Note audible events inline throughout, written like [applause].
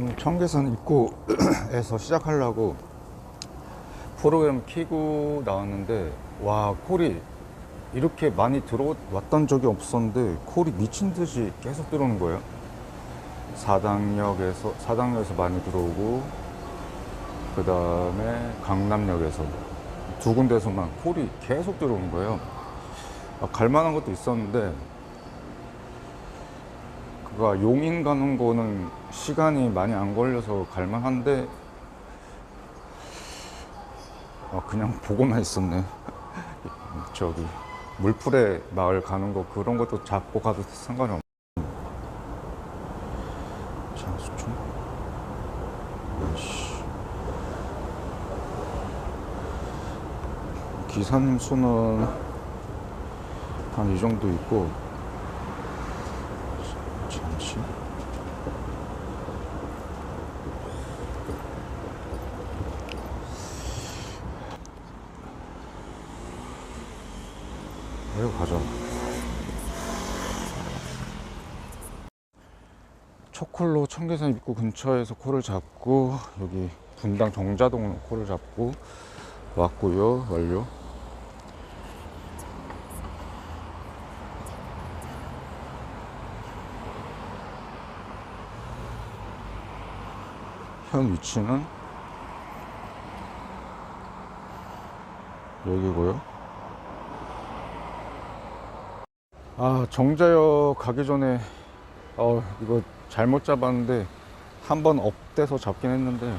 오늘 청계산 입구에서 [clears throat] 시작하려고 프로그램 키고 나왔는데 와 콜이 이렇게 많이 들어왔던 적이 없었는데 콜이 미친 듯이 계속 들어오는 거예요. 사당역에서 사당역에서 많이 들어오고 그 다음에 강남역에서 두 군데서만 콜이 계속 들어오는 거예요. 아, 갈 만한 것도 있었는데 그가 용인 가는 거는 시간이 많이 안 걸려서 갈 만한데 아, 그냥 보고만 있었네. [laughs] 저기 물풀에 마을 가는 거 그런 것도 잡고 가도 상관이 없. 장수촌. 기사님 수는 한 이 정도 있고 잠시 여기 가자 초콜로 청계산 입구 근처에서 코를 잡고 여기 분당 정자동 코를 잡고 왔고요 완료 현 위치는 여기고요. 아 정자역 가기 전에 어 이거 잘못 잡았는데 한 번 업돼서 잡긴 했는데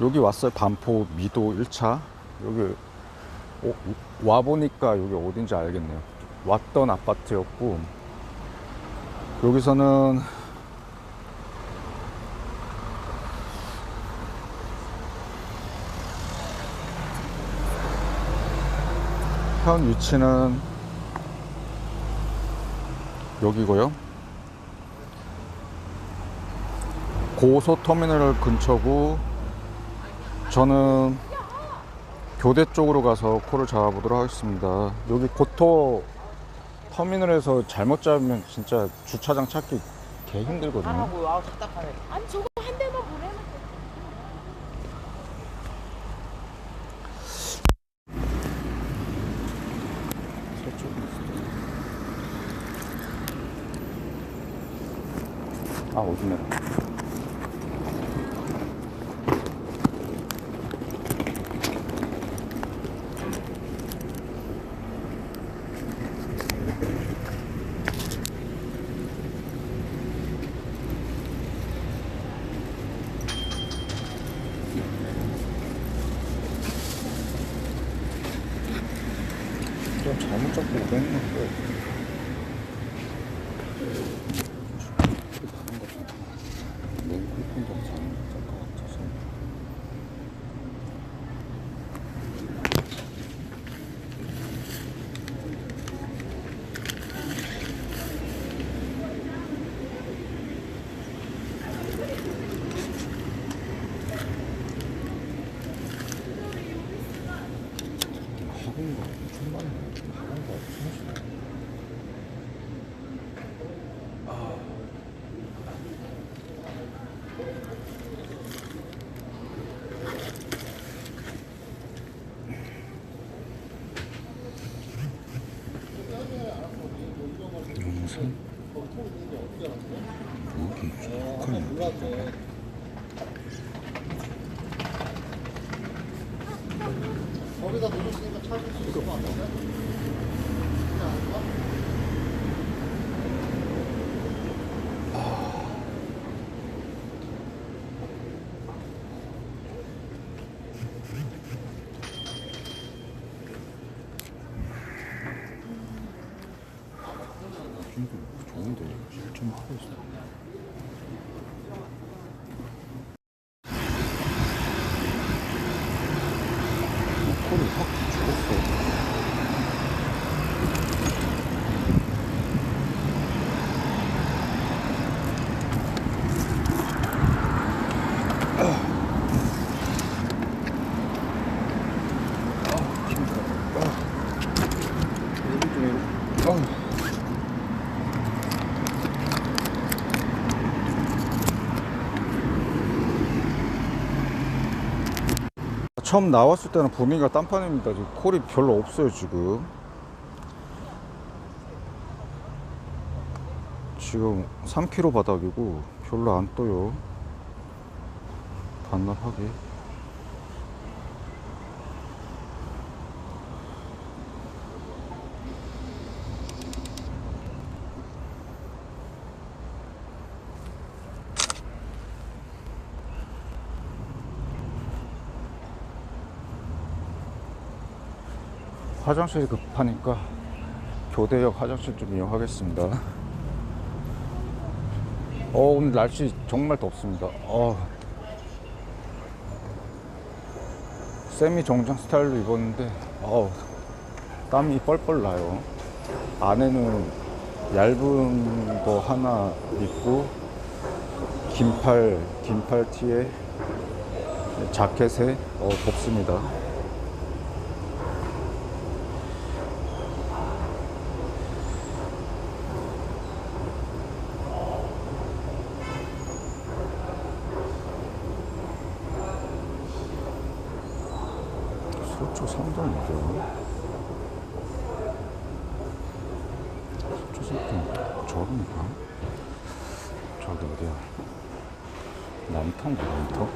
여기 왔어요. 반포 미도 1차. 여기 와 보니까 여기 어딘지 알겠네요. 왔던 아파트였고 여기서는 현 위치는 여기고요. 고소터미널 근처고 저는 교대 쪽으로 가서 코를 잡아보도록 하겠습니다. 여기 고토 터미널에서 잘못 잡으면 진짜 주차장 찾기 개 힘들거든요. 하고 아 답답하네. 아니 저거 한 대만 보내면 돼. 아 어디네 좀 잘못 잡고 오겠는데 다른 거 같아. 너무 큰 거 잘못 잡것 같아서. 학원가 엄청 많네. 학원가 엄청 많네. 영상? 여기 북한 거기다 놓으시니까 찾을 수 있을 것 같은데? 힘도 좋은데 좀 하고 있어. 코를 확 죽었어. 아, 힘들어. 아. 여기 좀, 아. 처음 나왔을 때는 분위기가 딴판입니다. 지금 콜이 별로 없어요, 지금. 지금 3km 바닥이고 별로 안 떠요. 반납하게. 화장실이 급하니까 교대역 화장실 좀 이용하겠습니다. 어, 오늘 날씨 정말 덥습니다. 어. 세미 정장 스타일로 입었는데, 어 땀이 뻘뻘 나요. 안에는 얇은 거 하나 입고, 긴팔, 긴팔 티에 자켓에 어, 덥습니다. 소초 상당이죠. 소초 상당 저런가? 저기 어디야? 남탕가 남탕?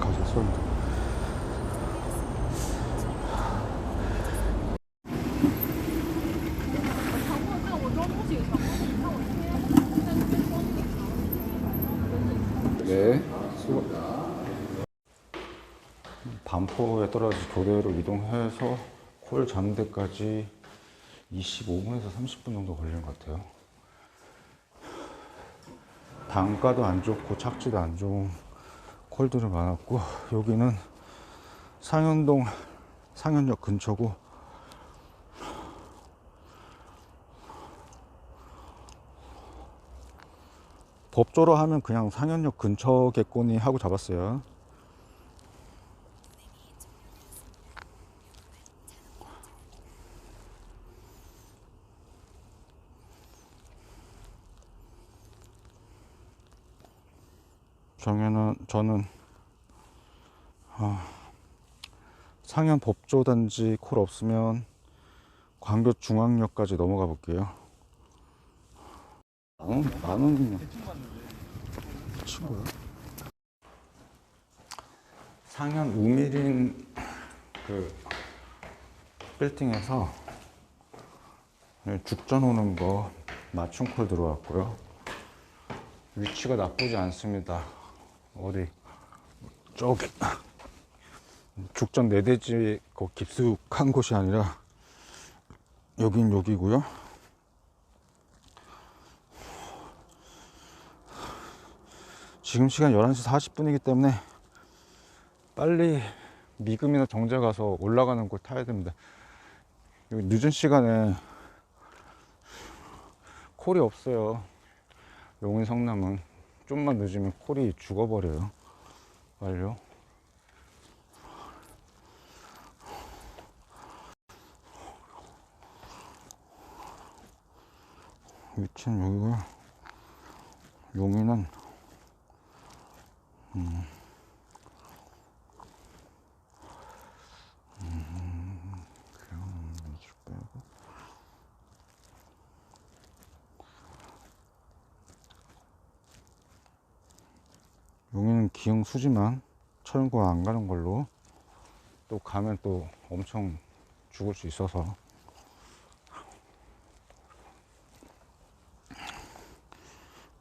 가서 소리. 네, 수고. 반포에 떨어져 교대로 이동해서 콜 데까지 25분에서 30분 정도 걸리는 것 같아요. 단가도 안 좋고 착지도 안 좋은 콜들이 많았고 여기는 상현동 상현역 근처고 법조로 하면 그냥 상현역 근처겠거니 하고 잡았어요. 정에는 저는 아, 상현 법조단지 콜 없으면 광교 중앙역까지 넘어가 볼게요. 만 원이면 친구야. 상현 우미린 그 빌딩에서 죽전 오는 거 맞춤 콜 들어왔고요. 위치가 나쁘지 않습니다. 어디 저기 죽전 내대지 그 깊숙한 곳이 아니라 여긴 여기고요. 지금 시간 11시 40분이기 때문에 빨리 미금이나 정자 가서 올라가는 곳 타야 됩니다. 여기 늦은 시간에 콜이 없어요. 용인 성남은 좀만 늦으면 콜이 죽어버려요. 완료. 위치는 여기고요. 음, 음, 그냥 이쪽 빼고 기흥 수지만 철거 안 가는 걸로 또 가면 또 엄청 죽을 수 있어서.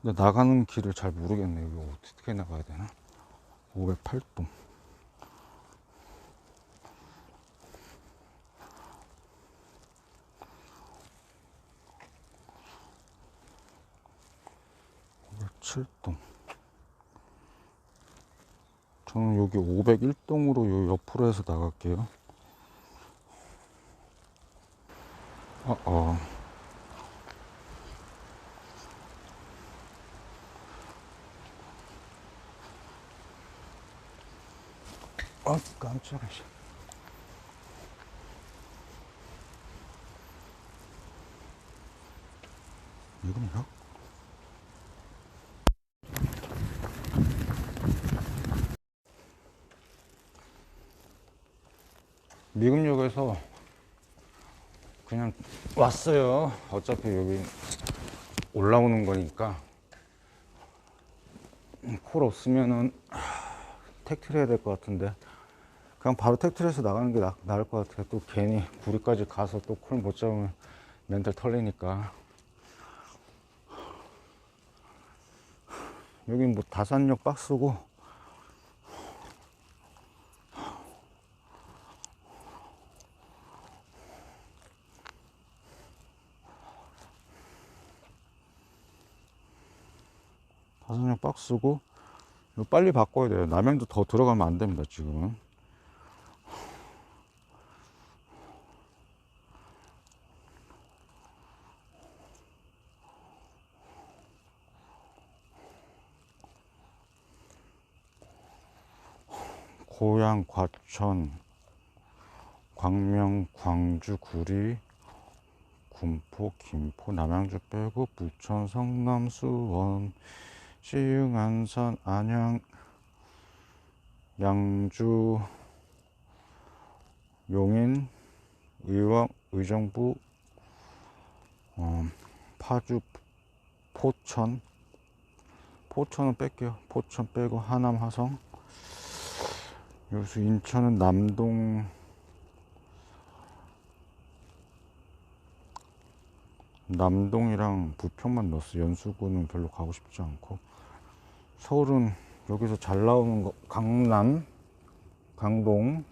근데 나가는 길을 잘 모르겠네. 여기 어떻게 나가야 되나? 508동 칠동 저는 여기 501동으로 요 옆으로 해서 나갈게요. 어, 어. 아, 깜짝이야. 씨. 이건가? 미금역에서 그냥 왔어요. 어차피 여기 올라오는 거니까 콜 없으면은 하, 택트리 해야 될 것 같은데 그냥 바로 택트리에서 나가는 게 나, 나을 것 같아요. 또 괜히 구리까지 가서 또 콜 못 잡으면 멘탈 털리니까 여기 뭐 다산역 박스고 다산역 박스고 이거 빨리 바꿔야 돼요. 남양도 더 들어가면 안 됩니다. 지금은. 고양, 과천, 광명, 광주, 구리, 군포, 김포, 남양주 빼고 부천, 성남, 수원, 시흥, 안산, 안양, 양주, 용인, 의왕, 의정부, 어, 파주, 포천, 포천은 뺄게요. 포천 빼고 하남, 화성. 여기서 인천은 남동, 남동이랑 부평만 넣었어. 연수구는 별로 가고 싶지 않고. 서울은 여기서 잘 나오는 거 강남, 강동,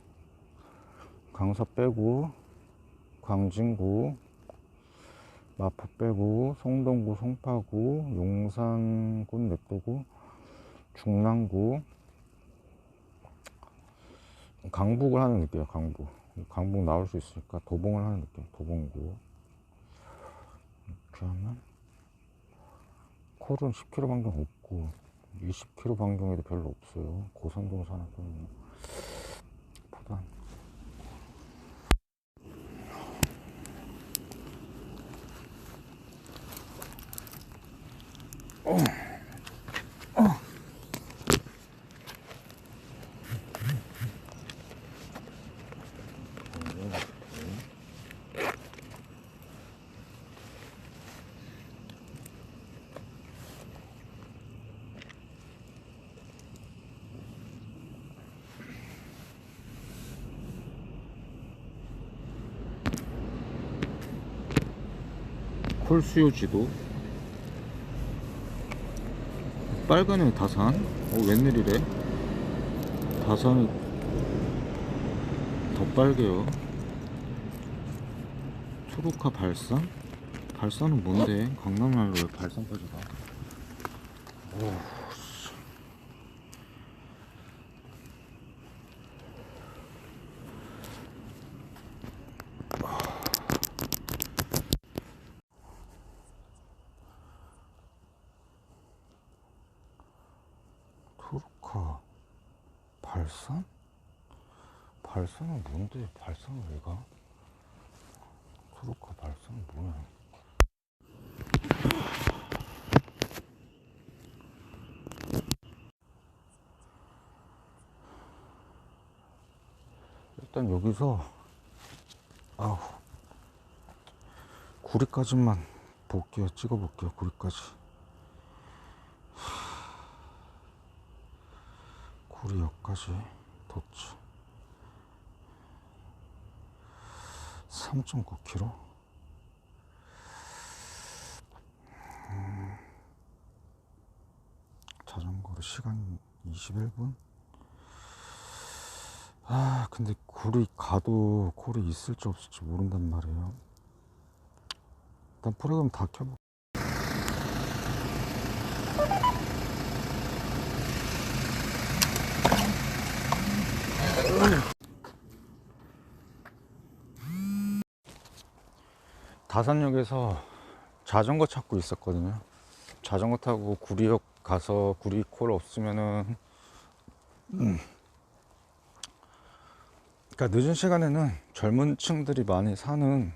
강서 빼고 광진구, 마포 빼고 송동구, 송파구, 용산구 냅두고 중랑구, 강북을 하나 넣을게요. 강북. 강북 나올 수 있으니까 도봉을 하나 넣을게요. 도봉구. 이렇게 하면 콜은 10km 반경 없고 20km 반경에도 별로 없어요. 고산동 산업 때문에. 보단. 콜수요 지도. 빨간에 다산. 어 웬일이래? 다산이 더 빨개요. 초록화 발산? 발산은 뭔데? 강남말로 왜 발산까지 가 오, 씨. 토르카 발산? 발산은 뭔데? 발산은 왜 가? 토르카 발산은 뭐야? 일단 여기서 아우 구리까지만 볼게요. 찍어볼게요. 구리까지. 구리역까지 도착 3.9km 음, 자전거로 시간 21분? 아 근데 구리 가도 콜이 있을지 없을지 모른단 말이에요. 일단 프로그램 다 켜보 다산역에서 자전거 찾고 있었거든요. 자전거 타고 구리역 가서 구리콜 없으면은 음. 그러니까 늦은 시간에는 젊은 층들이 많이 사는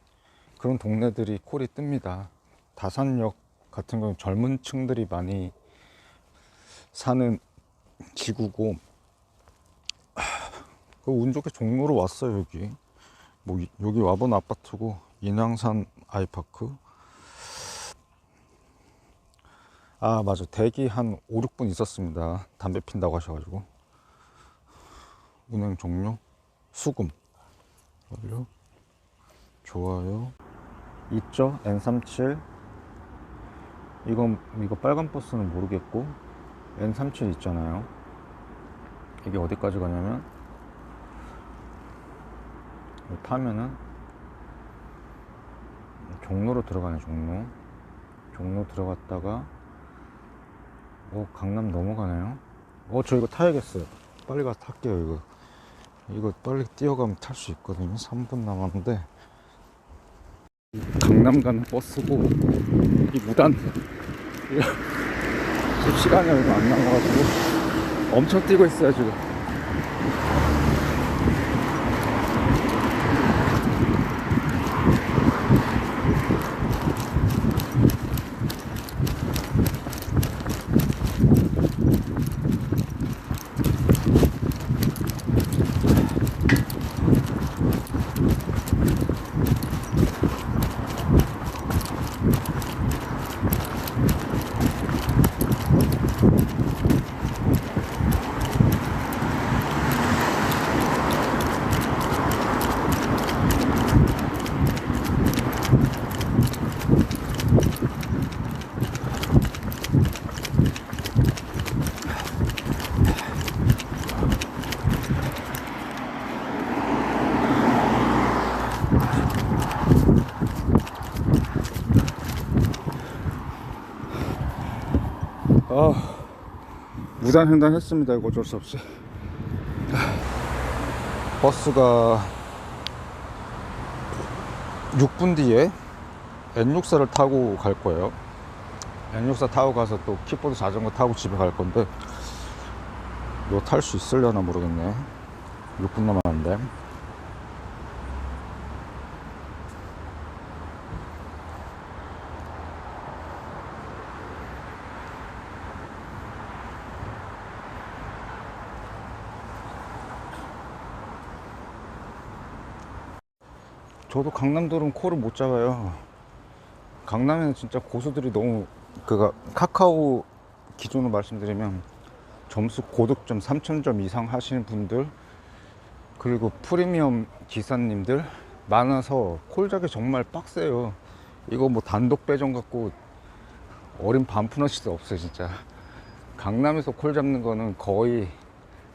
그런 동네들이 콜이 뜹니다. 다산역 같은 경우는 젊은 층들이 많이 사는 지구고 그운 좋게 종로로 왔어요 여기 뭐 이- 여기 와본 아파트고 인왕산 아이파크. 아 맞아. 대기 한 5, 6분 있었습니다. 담배 핀다고 하셔가지고. 운행 종료 수금. 완료 좋아요. 있죠? N37 이건 이거 빨간 버스는 모르겠고 N37 있잖아요. 이게 어디까지 가냐면 타면은 종로로 들어가네 종로. 종로 들어갔다가 어 강남 넘어가네요. 어 저 이거 타야겠어요. 빨리 가서 탈게요 이거. 이거 빨리 뛰어가면 탈 수 있거든요. 3분 남았는데. 강남 가는 버스고 이 무단. 지금 시간이 얼마 안 남아가지고 엄청 뛰고 있어요 지금 아, 무단 횡단했습니다. 이거 어쩔 수 없이. 버스가 6분 뒤에 N64를 타고 갈 거예요. N64 타고 가서 또 킥보드 자전거 타고 집에 갈 건데 이거 탈 수 있으려나 모르겠네. 6분 남았는데. 저도 강남도는 코를 못 잡아요. 강남에는 진짜 고수들이 너무 그가 카카오 기준으로 말씀드리면 점수 고득점 3,000점 이상 하시는 분들 그리고 프리미엄 기사님들 많아서 콜 잡기 정말 빡세요. 이거 뭐 단독 배정 갖고 어린 반푼어치도 없어요 진짜. 강남에서 콜 잡는 거는 거의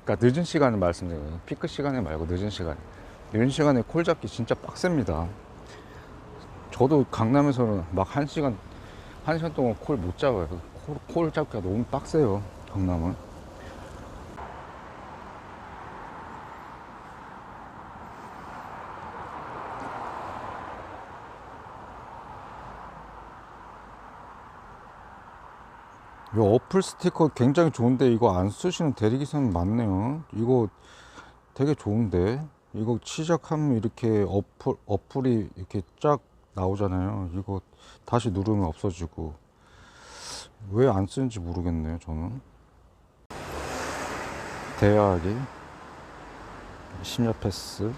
그러니까 늦은 시간을 말씀드려요. 피크 시간에 말고 늦은 시간. 늦은 시간에 콜 잡기 진짜 빡셉니다. 저도 강남에서는 막한 시간 한 시간 동안 콜 못 잡아요. 콜, 콜 잡기가 너무 빡세요. 강남은. 이 어플 스티커 굉장히 좋은데 이거 안 쓰시는 대리기사님 많네요. 이거 되게 좋은데 이거 시작하면 이렇게 어플 어플이 이렇게 쫙 나오잖아요. 이거 다시 누르면 없어지고 왜 안 쓰는지 모르겠네요. 저는 대여하기 심야 패스